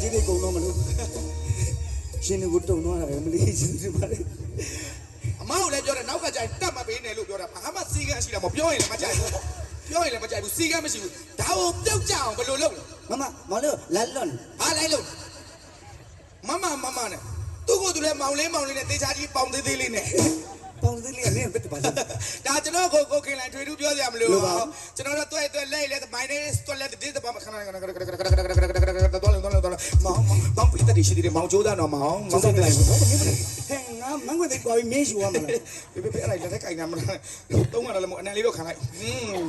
ကြီးတွေကုန်တော့မလို့ရှင်ကိုတုံတော့တာပဲမလေးရှင်ဒီမှာလေအမကိုလည်းပြောတယ်နောက်ကကြိုင်တက်မပေးနဲ့လို့ပြောတာဘာမှစီကံရှိတာမပြောရင်လည်းမကြိုက်ဘူးပြောရင်လည်းမကြိုက်ဘူးစီကံမရှိဘူးဒါကိုပြုတ်ကြအောင်ဘယ်လိုလုပ်လဲမမမလို့လာလွန်ဘာလိုက်လို့မမမမနဲ့သူ့ကိုယ်သူလည်းမောင်လေးမောင်လေးနဲ့တေချာကြီးပေါင်သေးသေးလေးနဲ့ပေါင်းသေးလေးနဲ့ဘယ်တပါလဲဒါကျွန်တော်ကိုကိုခင်လိုင်ထွေထူးပြောစရာမလိုလိုပါပါဘူးဘူးကျွန်တော်တို့တွေ့တွေ့လဲလဲမိုင်းနေတွေ့လဲဒီတပါမခဏခဏခဏခဏခဏခဏခဏခဏ တော့တော့တော့တော့မောင်မောင်ပိတတိရှိတယ်မောင်ကြိုးသားတော့မောင်မောင်ကလည်းဟဲ့ငါမန်ကွက်သိပ်သွားပြီးမင်းယူရမလားပြပြပြအဲ့ဒါလက်ထက်ကင်တာမလားသုံးရတာလည်းမဟုတ်အနံလေးတော့ခံလိုက်ဟင်း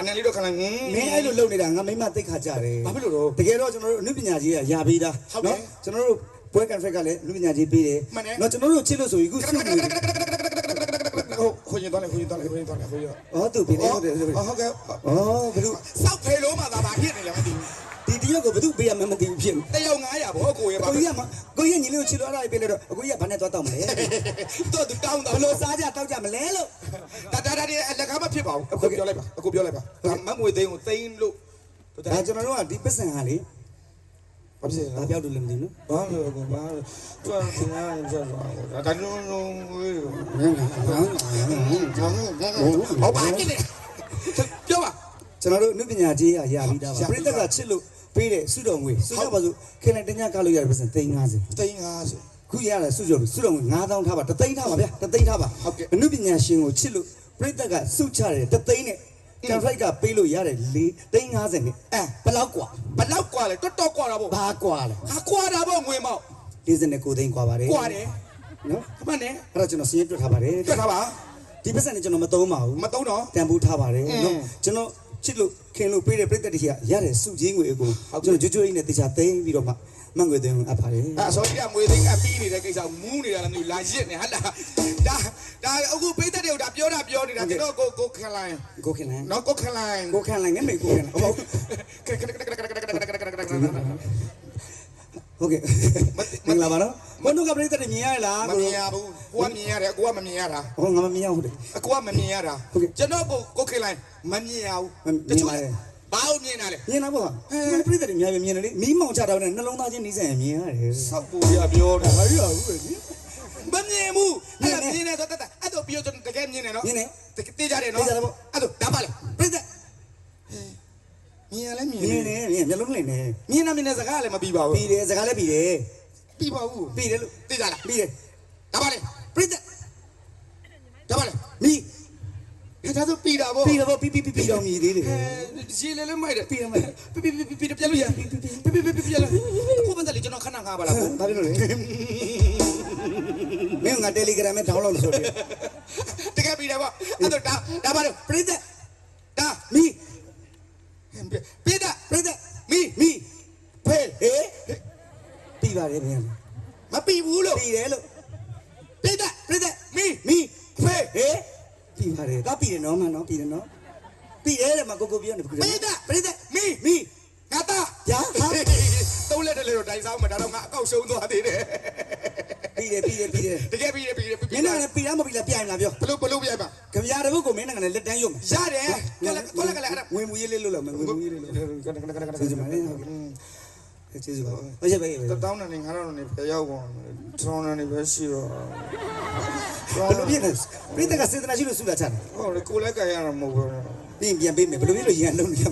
အနံလေးတော့ခံလိုက်ဟင်းမင်းအဲ့လိုလုပ်နေတာငါမိမသိခါကြတယ်ဘာဖြစ်လို့တော့တကယ်တော့ကျွန်တော်တို့အနုပညာကြီးကရာပေးတာဟုတ်တယ်ကျွန်တော်တို့ပွဲကန်ဖက်ကလည်းအနုပညာကြီးပေးတယ်နော်ကျွန်တော်တို့ချစ်လို့ဆိုပြီးခုစုနေဟုတ်ခွင့်ရင်သွားလိုက်ခွင့်ရင်သွားလိုက်ခွင့်ရင်သွားလိုက်ခွင့်ရင်ဩသူပြင်းနေတယ်ဟုတ်ကဲ့ဩဘလူစောက်ဖေလုံးမှာ ဒီတရုတ်ကိုဘယ်သူပေးရမှမသိဘူးဖြစ်နေတယောက်900ဘောကိုရပါကိုကြီးကမကိုကြီးကညီလေးကိုချစ်လို့အဲ့ဒါပေးလို့တော့အကိုကြီးကဘာနဲ့သွားတောက်မလဲတော့သူတောင်းတာဘလို့စားကြတောက်ကြမလဲလို့ဒါဒါဒါဒီလက်ကားမဖြစ်ပါဘူးအခုပြောလိုက်ပါအခုပြောလိုက်ပါမမွေသိန်းကိုသိန်းလို့ဒါကျွန်တော်တို့ကဒီပစ္စံဟာလေဘာဖြစ်လဲဘာပြောက်လို့လဲမသိဘူးဘာလို့ကောဘာသူကသူကကြောက်တာဒါလုံးလုံးဝေးနော်ဟောပါနေတယ်ပြောပါကျွန်တော်တို့အနုပညာကြီးကရပြီးသားပါရပြီးပြိသားတ္တကချစ်လို့ ပေးတယ်စုတော်ငွေစုကြပါစို့ခင်လိုက်တညကလို့ရတဲ့ပစ္စံ350 သိန်း50 ခုရတဲ့စုကြောစုတော်ငွေ9000ထားပါတသိန်းထားပါဗျာတသိန်းထားပါ ဟုတ်ကဲ့ အနုပညာရှင်ကိုချစ်လို့ပြိတ္တကစုချတယ်တသိန်းနဲ့ကန်ဖလိုက်ကပေးလို့ရတယ်4သိန်း50နဲ့အဲဘယ်လောက်กว่า ဘလောက်กว่าလဲတော်တော်กว่าတာပေါ့ ဘာกว่าလဲ ဟာกว่าတာပေါ့ငွေမောက် 49သိန်းกว่าပါတယ် กว่าတယ် နော် အမှန်နဲ့ အဲ့တော့ကျွန်တော်စရင်းတွက်ထားပါတယ် ပြတ်ထားပါ ဒီပစ္စံနဲ့ကျွန်တော်မသုံးပါဘူး မတုံးတော့ တန်ဖိုးထားပါတယ် အင်း နော်ကျွန်တော် ချစ်လို့ခင်လို့ပေးတဲ့ပြိတ္တတည်းကရတဲ့စုချင်းငွေအကိုကျွန်တော်ကြွကြွရင်းနဲ့တေချာသိမ်းပြီးတော့မှမန့်ငွေသိမ်းအပ်ပါတယ်အဲဆိုပြငွေသိန်းအပြီးနေတဲ့ကိစ္စမူးနေတာလည်းမျိုးလာရစ်နေဟာလားဒါဒါအခုပိတ်တဲ့တွေကိုဒါပြောတာပြောနေတာကျွန်တော်ကိုကိုခလိုင်းကိုခင်လန်နော်ကိုခလိုင်းကိုခံလိုက်ငယ်မေကိုခံလိုက်ဟုတ် ဟုတ်ကဲ့မင်္ဂလာပါနော်ဘုန်းတော်ကပြိတ္တတွေမြင်ရလားမမြင်ရဘူးကိုကမြင်ရတယ်ကိုကမမြင်ရတာဟောငါမမြင်ရဘူးတဲ့အကိုကမမြင်ရတာကျွန်တော်ကိုကိုခေလိုင်းမမြင်ရဘူးဘာလို့မြင်တာလဲမြင်လားပေါ့ပြိတ္တတွေများပဲမြင်တယ်လေမီးမောင်ချတာနဲ့နှလုံးသားချင်းနှီးစံမြင်ရတယ်စောက်ပူရပြောတာဘာရဘူးပဲမမြင်ဘူးအဲ့မြင်နေတော့တတ်အဲ့တော့ပြောကျွန်တော်တကယ်မြင်နေနော်မြင်နေတေးကြတယ်နော်အဲ့တော့ဒါပါလေပြိတ္တ မြင်ရလဲမြင်မြင်နေမြင်မျက်လုံးလင်နေမြင်နေမြင်နေစကားလည်းမပြီးပါဘူးပြီးတယ်စကားလည်းပြီးတယ်ပြီးပါဘူးပြီးတယ်လို့တေးကြလားပြီးတယ်ဒါပါလေပြိတ္တဒါပါလေမီးဒါဆိုပြီးတာဗောပြီးတော့ပြီးပြီးပြီးတော့မြည်သေးတယ်ရေလည်းလည်းမိုက်တယ်ပြီးရမယ်ပြီးပြီးပြီးပြီးပြလို့ရပြီးပြီးပြီးပြီးပြလို့အခုမှလည်းကျွန်တော်ခဏငါပါလားဘာဖြစ်လို့လဲမင်းငါတယ်လီဂရမ်နဲ့ဒေါင်းလော့လို့ဆိုတယ်တကယ်ပြီးတယ်ဗောအဲ့တော့ဒါဒါပါလို့ပြိတ္တဒါ ပြီးဘူးလို့ပြီးတယ်လို့ပြီးတာပြိတ္တမီမီးဖဲဟေးပြီးပါတယ်ကပြီးတယ်နော်မနော်ပြီးတယ်နော်ပြီးတယ်တဲ့မကိုကိုပြောနေပြီပြီးတာပြိတ္တမီမီးငါသားညာဟာသုံးလက်တည်းလို့တိုင်ဆောင်မှာဒါတော့ငါအကောက်ရှုံးသွားသေးတယ်ပြီးတယ်ပြီးတယ်ပြီးတယ်တကယ်ပြီးတယ်ပြီးတယ်မပြီးင်းတယ်နဲ့ပြီးလားမပြီးလားပြိုင်လားပြောဘလို့ဘလို့ပြပါကြပြားတပုတ်ကိုမင်းနဲ့ကလည်းလက်တန်းရုံရတယ်ကိုလည်းကိုလည်းကလည်းအဲ့ဒါဝင်မူရေးလေးလို့လောက်မယ်ဝင်မူရေးလေးလို့ကျေးဇူးပါလေကျေး ဇူးပါဟုတ်ရဲ့ပဲတောင်းနေငါတော့နေရောက်ပါထောင်းနေပဲရှိတော့ဘယ်လိုဖြစ်လဲပြိတ္တကစေတနာရှိလို့ဆုလာချတယ်ဟုတ်လေကိုလည်းကြရမှာမဟုတ်ဘူးပြီးပြန်ပေးမယ်ဘယ်လိုဖြစ်လို့ရင်လုံးနေရ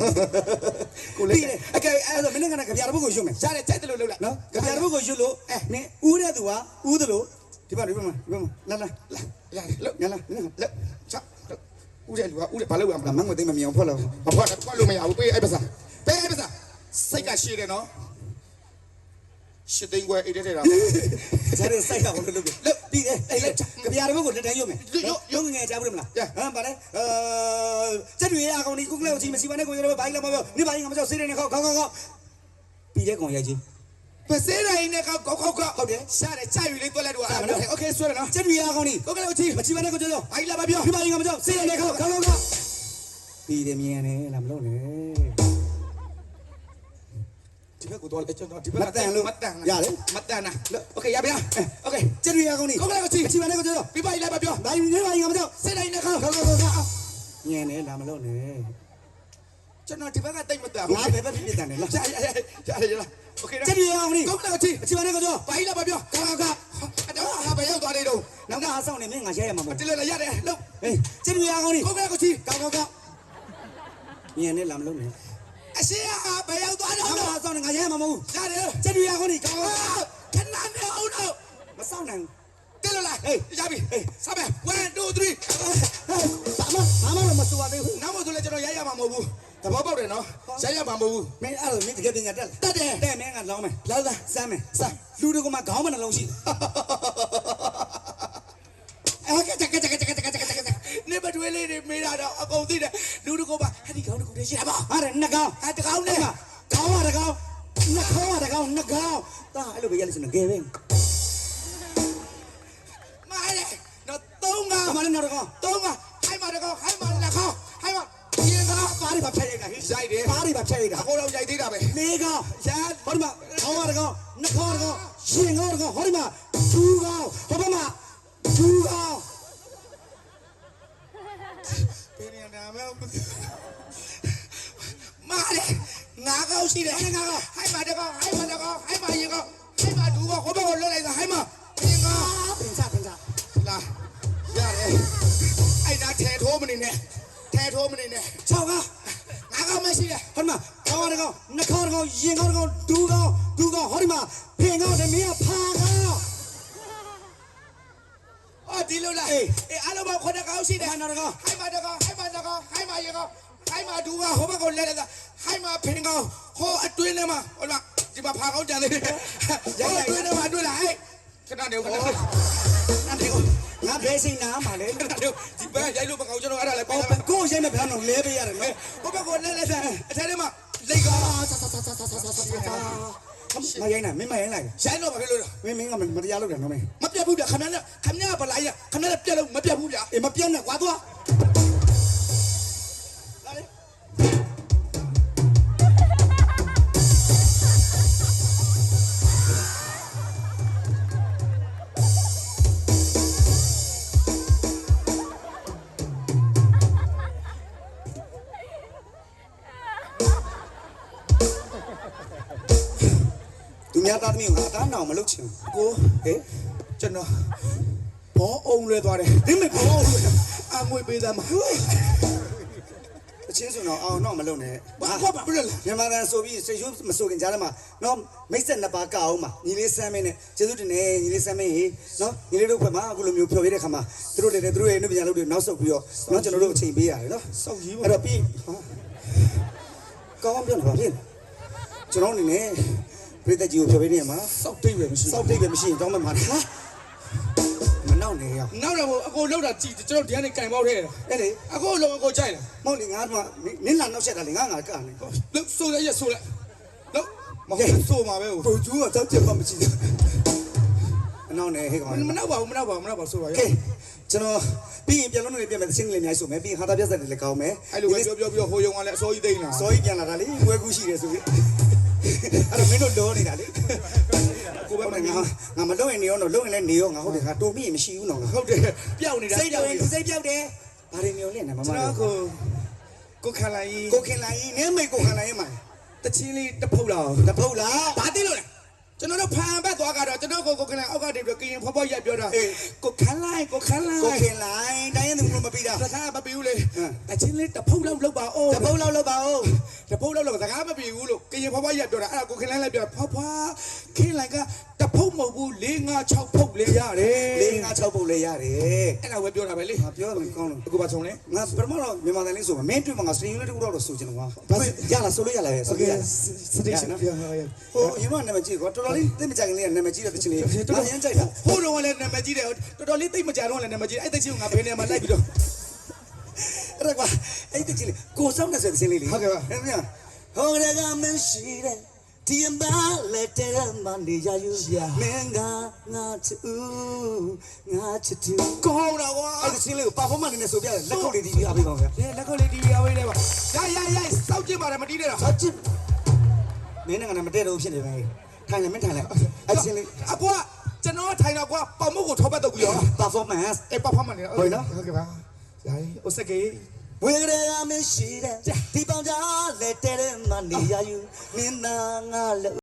ကိုလေးအကဲအဲ့ဒါမင်းကလည်းကြပြားတပုတ်ကိုရွတ်မယ်ရတယ်ကြိုက်တယ်လို့လုပ်လိုက်နော်ကြပြားတပုတ်ကိုရွတ်လို့အဲနင်းဦးတဲ့သူကဦးသလိုဒီမှာဒီမှာဒီမှာလာလာရတယ်လို့ညာလာလက်ချဦးတဲ့လူကဦးတဲ့ဘာလုပ်ရမလာလဲမငွေသိမမြင်အောင်ဖွက်လို့မဖွက်တော့ဖွက်လို့မရဘူးပေးအဲ့ပစားပေးအဲ့ပစားစိတ်ကရှိတယ်နော် ရှစ်သိန်းခွဲအိတ်တဲ့တာ ဂျာရဲစိုက်တာဘယ်လိုလုပ်လဲပြီးတယ်အဲ့လက်ကြပြားတပုတ်ကိုလက်တန်းရွတ်မယ်ရုံငငယ်ကြားဘူးမလားဟမ်ဗါလဲအဲစက်တွေအကောင်ဒီကုကလေးကိုကြီးမရှိပါနဲ့ကိုရတော့ဘိုင်းလာမပြောနေပါရင်ငါမကြောက်စေးတယ်နဲ့ခေါက်ခေါက်ခေါက်ပြီးတဲ့ကောင်ရိုက်ကြီး ပစေးတိုင်းနဲ့ကောက်ကောက်ကောက်ကောက် ဟုတ်တယ် ရှာတယ်ကြိုက်ယူလေးတွက်လိုက်တော့โอเคဆွဲတယ်နော် စက်တွေအကောင်ဒီ ကိုကလေးကိုကြည့် မချီပါနဲ့ကိုကြောက် ဘိုင်းလာပါပြော ဒီပါရင်ငါမကြောက်စေးတယ်နဲ့ခေါက်ခေါက်ခေါက်ပြီးတယ်မြင်ရတယ်လားမလို့နဲ့ ဒီဘက်ကိုတော့လက်ကျွန်တော်ဒီဘက် မတန်လို့ မတန် ရတယ် မတန်နာโอเคရပါโอเค စက်တွေအကောင်ဒီ ကိုကလေးကိုကြည့် မချီပါနဲ့ကိုကြောက် ပြပိုင်လိုက်ပါပြော ဘိုင်းနေပါရင်ငါမကြောက် စေးတိုင်းနဲ့ကောက် ခေါက်ခေါက်ခေါက်ခေါက်မြင်တယ်လားမလို့နဲ့ ကျွန်တော်ဒီဘက်ကတိတ်မတန် ငါဘယ်ဘက်ဖြစ်ဖြစ်တန်တယ်လား ရရရရရโอเค okay ကျက်တွေအောင်နီ ကုန်းလည်းချင်း အချီပါနဲ့ကြော ဘာကြီးလာပါပြော ကောင်းကောင်း အဲ့တော့ငါဘယ်ရောက်သွားနေတော့ နောက်ကအားဆောင်နေမင်းငါရဲရမှာမဟုတ် တလဲလည်းရတယ်လို့ ဟေးကျက်တွေအောင်နီ ကုန်းလည်းချင်း ကောင်းကောင်းကောင်းမြင်နေလားမလို့နေ အရှိဟာဘယ်ရောက်သွားတော့နောက်ကအားဆောင်နေငါရဲရမှာမဟုတ်ရတယ်ကျက်တွေအောင်နီကောင်းကောင်းခဏနေအောင်တော့မဆောင်နိုင်တယ်လားဟေးရပြီဟေးစမယ်1 2 3ဘာမှဘာမှမစိုးပါသေးဘူးနောက်မှဆိုလဲကျွန်တော်ရရမှာမဟုတ်ဘူးသဘောပေါက်တယ်နော်ရရမှာမဟုတ်ဘူးမင်းအဲ့လိုမင်းတကယ်ပညာတက်တတ်တယ်တဲ့မင်းကလောင်းမယ်လာလာစမ်းမယ်စမ်းလူတွေကမှခေါင်းမနှလုံးရှိအဲ့ကတကတကတကတကတကတကနေပတွဲလေးတွေမေးတာတော့အကုန်သိတယ်လူတကော ပါဟဲ့ဒီကောင်းတကူတည်းရှိတာပေါ့ဟာရနှစ်ကောင်အဲတကောင်းနဲ့ခေါင်းရတကောင်နှစ်ခေါင်းရတကောင်နှစ်ကောင်တာအဲ့လိုပဲရလိမ့်စမယ်ကဲပဲမားတယ်တော့သုံးကောင်အမလည်းနောက်တကောင်သုံးကောင်ဟိုင်မာတကောဟိုင်မာလက်ခေါဟိုင်မာရင်ကောင်ပါးရီပါဖြတ်ရိုက်တာဟိရိုက်တယ်ပါးရီပါဖြတ်ရိုက်တာအကုန်လုံးရိုက်သေးတာပဲလေးကောင်ရာဟောဒီမှာခေါင်းရတကောင်နှစ်ခေါင်းရတကောင်ရှင်ခေါင်းရတကောင်ဟောဒီမှာဒူကောင်ဟောဘမှာဒူကောင်ပြင်းနေ ကောက်ရှိတယ်ငါကောက်ဟိုင်မာတကောဟိုင်မာတကောဟိုင်မာရင်ကောဟိုင်မာဒူကောဟိုဘက်ကိုလွတ်လိုက်တာဟိုင်မာရင်ကောပင်စားပင်စားလာရတယ်အဲ့ဒါထဲထိုးမနေနဲ့ထဲထိုးမနေနဲ့6ကောင်ငါကောက်မရှိတယ်ဟောဒီမှာခေါင်းရတကောင်နှစ်ခေါင်းရတကောင်ရင်ခေါင်းရတကောင်ဒူကောင်ဒူကောင်ဟောဒီမှာဖင်ကောင်တမင်းကဖာကောင်အော်ဒီလိုလားအေးအေးအားလုံးပေါင်းခုနှစ်ကောက်ရှိတယ်ဟိုနောက်တကောင်ဟိုင်မာတကောဟိုင်မာတကောဟိုင်မာရင် ခိုင်းမှာဒူကဟိုဘက်ကိုလဲလိုက်တာခိုင်းမှာဖင်ကောင်းဟိုအတွင်းထဲမှာဟိုလာဒီမှာဖာကောင်းကြံနေတယ်ဟိုအတွင်းထဲမှာတွေ့လားဟဲ့ခဏနေဦးခဏနေဦးခဏနေဦးငါဘယ်စိတ်နာမှာလဲခဏနေဦးဒီဘက်ရိုက်လို့မကောင်းကျွန်တော်အဲ့ဒါလည်းပေးတာကိုယ်ရိုက်မဲ့ဖမ်းတော့လဲပေးရတယ်နော်ဟိုဘက်ကိုလဲလိုက်တာအထဲထဲမှာလိတ်ကောင်းဆဆဆဆဆဆဆမရိုင်းနိုင်မင်းမရိုင်းနိုင်ရိုင်းတော့မဖြစ်လို့မင်းမင်းကမတရားလုပ်တယ်နော်မင်းမပြတ်ဘူးဗျခဏနဲ့ခဏနဲ့ပလိုက်ရခဏနဲ့ပြတ်လို့မပြတ်ဘူးဗျအေးမပြတ်နဲ့ကွာသွား များသားသမီးကငါအသားနောင်မလုပ်ချင်ကိုဟေးကျွန်တော်ဘောအုံလွဲသွားတယ်ဒီမေဘောအငွေပေးသားမှာအချင်းဆိုတော့အောင်တော့မလုပ်နဲ့ဘာကွာဘာဖြစ်လဲမြန်မာတန်ဆိုပြီးစိတ်ရှုမဆိုခင်ကြားထဲမှာနော်မိတ်ဆက်နှစ်ပါးကအောင်မှာညီလေးဆမ်းမင်းနဲ့ကျေးဇူးတင်နေညီလေးဆမ်းမင်းဟေနော်ညီလေးတို့ဘက်မှာအခုလိုမျိုးဖြော်ပြတဲ့ခါမှာသူတို့လည်းသူတို့ရဲ့နှုတ်ပြန်လုပ်တွေနောက်ဆုတ်ပြီးတော့နော်ကျွန်တော်တို့အချိန်ပေးရတယ်နော်စောက်ကြီးပါအဲ့တော့ပြီးဟာကောင်းအောင်ပြောနေပါဖြစ်ကျွန်တော်အနေနဲ့ ပြည်သက်ကြီးကိုဖြော်ပြနေရမှာစောက်တိတ်ပဲမရှိစောက်တိတ်ပဲမရှိရင်တောင်းမှမှာဟာမနောက်နေရနောက်တော့အကိုလောက်တာကြည့်ကျွန်တော်ဒီကနေကင်ပေါက်ထဲအဲ့လေအကိုလုံးအကိုကြိုက်တယ်မောင်လေးငါကနင်းလာနောက်ဆက်တာလေငါငါကနေလို့ဆိုရရဆိုရလို့မဟုတ်ဆိုမှာပဲပူကျူးကတောက်ချက်မှမရှိဘူးအနောက်နေဟဲ့ကောင်မနောက်ပါဘူးမနောက်ပါဘူးမနောက်ပါဆိုပါရကဲကျွန်တော်ပြီးရင်ပြန်လို့နေပြန်မယ်သင်းလေးအများကြီးဆိုမယ်ပြီးရင်ဟာတာပြတ်ဆက်တွေလည်းကောင်းမယ်အဲ့လိုပဲပြောပြောပြောဟိုယုံကလည်းအစိုးရသိနေတာစောကြီးပြန်လာတာလေဝဲကူးရှိတယ်ဆိုပြီး အဲ့တော့မင်းတို့လောနေတာလေကိုပဲဟုတ်မတယ်ငါငါငါမလုံရင်နေရောတော့လုံရင်လည်းနေရောငါဟုတ်တယ်ငါတိုးမိရင်မရှိဘူးနော်ငါဟုတ်တယ်ပျောက်နေတာစိတ်တော်ရင်စိတ်ပြောက်တယ်ဘာတွေမျိုးလဲနဲ့မမကျွန်တို့တော်ကိုကိုခံလိုက်ကိုခင်လိုက်နင်းမိတ်ကိုခင်လိုက်မှာတချင်းလေးတဖုတ်လာတဖုတ်လားဘာသိလို့လဲကျွန်တော်တို့ဖန်ဘက်သွားကတော့ကျွန်တော်ကိုကိုခံလိုက်အောက်ကနေပြီးကရင်ဖောဖောရိုက်ပြောတာအေးကိုခံလိုက်ကိုခံလိုက်ကိုခင်လိုက်တိုင်းရင်သူမပြီးတာစကားမပြီးဘူးလေဟမ်တချင်းလေးတဖုတ်လောက်လောက်ပါအော်တဖုတ်လောက်လောက်ပါဦးတဖုတ်လောက်လောက်စကားမပြီးဘူးလို့ကရင်ဖောဖောရိုက်ပြောတာအဲ့ဒါကိုခံလိုက်လိုက်ပြောဖောဖောခင်းလိုက်ကတဖုတ်မဟုတ်ဘူး၄၅6ဖုတ်လေးရတယ်လေးငါ6ပုတ်လေးရတယ်အဲ့ဒါပဲပြောတာပဲလေငါပြောတယ်ကောင်းတယ်အခုပါချုံလေငါပထမတော့မြန်မာတိုင်းလေးဆိုမှာမင်းတွေ့မှာငါစရင်လေးတစ်ခုတော့ဆိုချင်တယ်ကွာရလားဆိုလို့ရလားဆိုလို့ရစတိရှင်ပြောရရဟိုရင်မနာမကြည့်ကွာတော်တော်လေးသိမကြခင်လေးကနာမကြီးတဲ့တချင်လေးငါရမ်းကြိုက်တာဟိုတော့လည်းနာမည်ကြီးတယ်တော်တော်လေးသိမကြတော့လည်းနာမည်ကြီးအဲ့တချင်းကငါဘယ်နေမှာလိုက်ပြီးတော့ အဲ့ဒါကွာအဲ့တချင်လေးကိုစောင်းနေဆိုတဲ့တချင်လေးလေဟဲ့ဗျာဟိုရကမင်းရှိတဲ့ဒီအမလက်တဲ့မန်ဒီယာယူမင်းကငါချူငါချတူကောင်းတော့ကွာအဲ့တချင်လေးကိုပါဖောမန်နေဆိုပြလက်ခုပ်လေးဒီအားပေးပါဦးဗျာလေလက်ကုပ်လေးဒီရဝေးလေးပါရရရစောက်ကြည့်ပါရမတီးနဲ့တော့စချစ်မင်းကလည်းမတည့်တော့ဖြစ်နေပဲထိုင်လည်းမထိုင်လည်းအဲ့တချင်လေးအကွာကျွန်တော်ထိုင်တော့ကွာပေါမုတ်ကိုထောပတ်တော့ပြီးရော performance အေးပဖမနေဟုတ်ကဲ့ပါရိုင်းဥစကေ ဝေရကမရှိတဲ့ဒီပေါင်ကြလက်တဲ့မန်ဒီယာယူမင်းနာငါလက်